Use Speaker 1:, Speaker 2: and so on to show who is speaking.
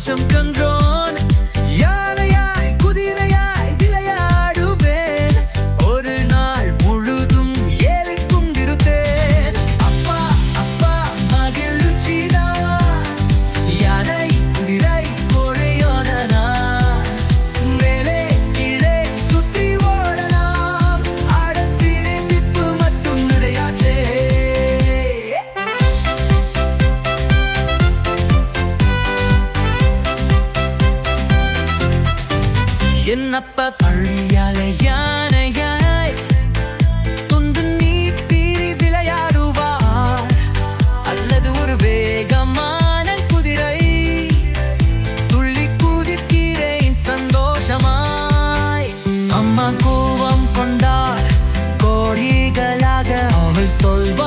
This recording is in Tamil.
Speaker 1: 想跟 എന്നപ്പ പള്ളിയാല யானையாய் தொந்து நீத்திரி விளையாடுவார். அல்லது ஒரு வேகமான குதிரை துள்ளி குதிக்கிறேன் சந்தோஷமாய். அம்மா கோவம் கொண்டார் கோடிகளாக அவள் சொல்வார்